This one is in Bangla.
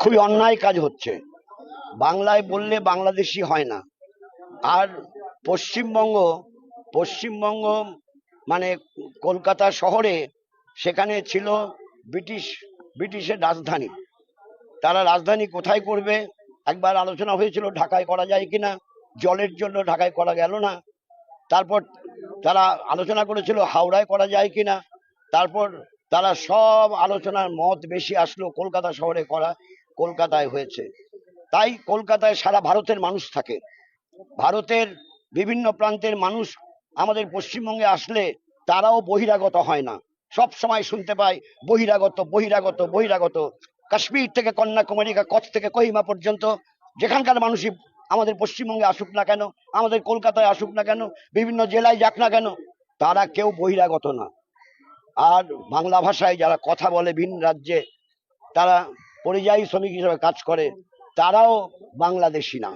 খুবই অন্যায় কাজ হচ্ছে। বাংলায় বললে বাংলাদেশি হয় না। আর পশ্চিমবঙ্গ পশ্চিমবঙ্গ মানে কলকাতা শহরে সেখানে ছিল ব্রিটিশ, ব্রিটিশের রাজধানী। তারা রাজধানী কোথায় করবে? একবার আলোচনা হয়েছিল ঢাকায় করা যায় কিনা? জলের জন্য ঢাকায় করা গেল না। তারপর তারা আলোচনা করেছিল হাওড়ায় করা যায় কিনা? তারপর তারা সব আলোচনার মত বেশি আসলো কলকাতা শহরে করা কলকাতায় হয়েছে। তাই কলকাতায় সারা ভারতের মানুষ থাকে। ভারতের বিভিন্ন প্রান্তের মানুষ আমাদের পশ্চিমবঙ্গে আসলে তারাও বহিরাগত হয় না। সব সময় শুনতে পাই বহিরাগত বহিরাগত বহিরাগত। কাশ্মীর থেকে কন্যাকুমারী কচ্ছ থেকে কহিমা পর্যন্ত যেখানকার মানুষই আমাদের পশ্চিমবঙ্গে আসুক না কেন, আমাদের কলকাতায় আসুক না কেন, বিভিন্ন জেলায় যাক না কেন, তারা কেউ বহিরাগত না। আর বাংলা ভাষায় যারা কথা বলে ভিন রাজ্যে, তারা পরিযায়ী শ্রমিক হিসেবে কাজ করে তারাও বাংলাদেশি না।